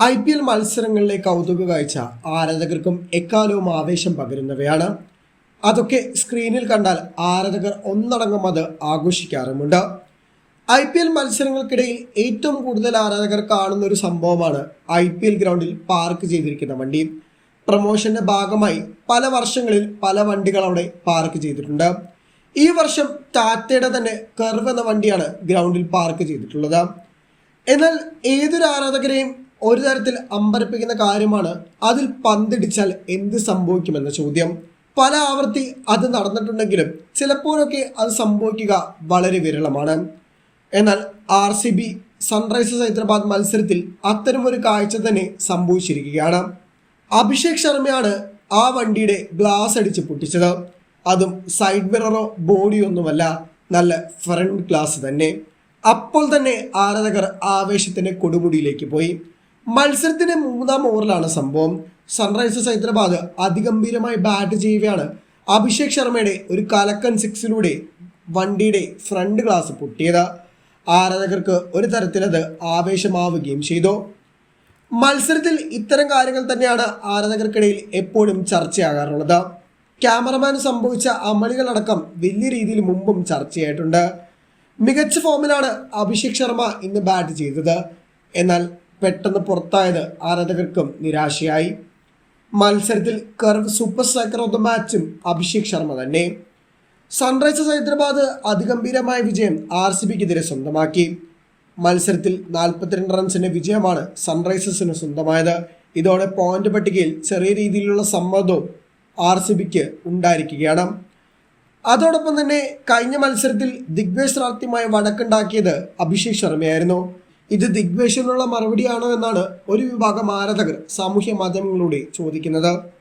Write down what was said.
I P L മത്സരങ്ങളിലെ കൗതുക കാഴ്ച ആരാധകർക്കും എക്കാലവും ആവേശം പകരുന്നവയാണ്. അതൊക്കെ സ്ക്രീനിൽ കണ്ടാൽ ആരാധകർ ഒന്നടങ്കം അത് ആഘോഷിക്കാറുമുണ്ട്. ഐ പി എൽ മത്സരങ്ങൾക്കിടയിൽ ഏറ്റവും കൂടുതൽ ആരാധകർ കാണുന്ന ഒരു സംഭവമാണ് ഐ പി എൽ ഗ്രൗണ്ടിൽ പാർക്ക് ചെയ്തിരിക്കുന്ന വണ്ടി. പ്രൊമോഷന്റെ ഭാഗമായി പല വർഷങ്ങളിൽ പല വണ്ടികൾ അവിടെ പാർക്ക് ചെയ്തിട്ടുണ്ട്. ഈ വർഷം ടാറ്റയുടെ തന്നെ കർവ് എന്ന വണ്ടിയാണ് ഗ്രൗണ്ടിൽ പാർക്ക് ചെയ്തിട്ടുള്ളത്. എന്നാൽ ഏതൊരു ആരാധകരെയും ഒരു തരത്തിൽ അമ്പരപ്പിക്കുന്ന കാര്യമാണ് അതിൽ പന്തിടിച്ചാൽ എന്ത് സംഭവിക്കുമെന്ന ചോദ്യം. പല ആവർത്തി അത് നടന്നിട്ടുണ്ടെങ്കിലും ചിലപ്പോഴൊക്കെ അത് സംഭവിക്കുക വളരെ വിരളമാണ്. എന്നാൽ R C B Sunrisers Hyderabad മത്സരത്തിൽ അത്തരമൊരു കാഴ്ച തന്നെ സംഭവിച്ചിരിക്കുകയാണ്. അഭിഷേക് ശർമ്മയാണ് ആ വണ്ടിയുടെ ഗ്ലാസ് അടിച്ച് പൊട്ടിച്ചത്. അതും സൈഡ് മിററോ ബോഡിയൊന്നുമല്ല നല്ല ഫ്രണ്ട് ഗ്ലാസ് തന്നെ. അപ്പോൾ തന്നെ ആരാധകർ ആവേശത്തിന്റെ കൊടുമുടിയിലേക്ക് പോയി. മത്സരത്തിന്റെ മൂന്നാം ഓവറിലാണ് സംഭവം. സൺറൈസേഴ്സ് ഹൈദരാബാദ് അതിഗംഭീരമായി ബാറ്റ് ചെയ്യുകയാണ്. അഭിഷേക് ശർമ്മയുടെ ഒരു കലക്കൻ സിക്സിലൂടെ വണ്ടിയുടെ ഫ്രണ്ട് ഗ്ലാസ് പൊട്ടിയത്. ആരാധകർക്ക് ഒരു തരത്തിലത് ആവേശമാവുകയും ചെയ്തു. മത്സരത്തിൽ ഇത്തരം കാര്യങ്ങൾ തന്നെയാണ് ആരാധകർക്കിടയിൽ എപ്പോഴും ചർച്ചയാകാറുള്ളത്. ക്യാമറമാൻ സംഭവിച്ച അമളികളടക്കം വലിയ രീതിയിൽ മുമ്പും ചർച്ചയായിട്ടുണ്ട്. മികച്ച ഫോമിലാണ് അഭിഷേക് ശർമ്മ ഇന്ന് ബാറ്റ് ചെയ്തത്. എന്നാൽ പെട്ടെന്ന് ആരാധകർക്കും നിരാശയായി. മത്സരത്തിൽ curve super striker of the മാച്ചും അഭിഷേക് ശർമ്മ തന്നെ. സൺറൈസേഴ്സ് ഹൈദരാബാദ് അതിഗംഭീരമായ വിജയം ആർ സി ബിക്കെതിരെ സ്വന്തമാക്കി. മത്സരത്തിൽ നാൽപ്പത്തിരണ്ട് റൺസിന്റെ വിജയമാണ് സൺറൈസേഴ്സിന് സ്വന്തമായത്. ഇതോടെ പോയിന്റ് പട്ടികയിൽ ചെറിയ രീതിയിലുള്ള സമ്മർദ്ദവും ആർ സി ബിക്ക് ഉണ്ടായിരിക്കുകയാണ്. അതോടൊപ്പം തന്നെ കഴിഞ്ഞ മത്സരത്തിൽ ദിഗ്വേഷ് റാത്തിയുമായി വടക്കുണ്ടാക്കിയത് അഭിഷേക് ശർമ്മയായിരുന്നു. ഇത് ദിഗ്വേഷിനുള്ള മറുപടിയാണോ എന്നാണ് ഒരു വിഭാഗം ആരാധകർ സാമൂഹ്യ മാധ്യമങ്ങളിലൂടെ ചോദിക്കുന്നത്.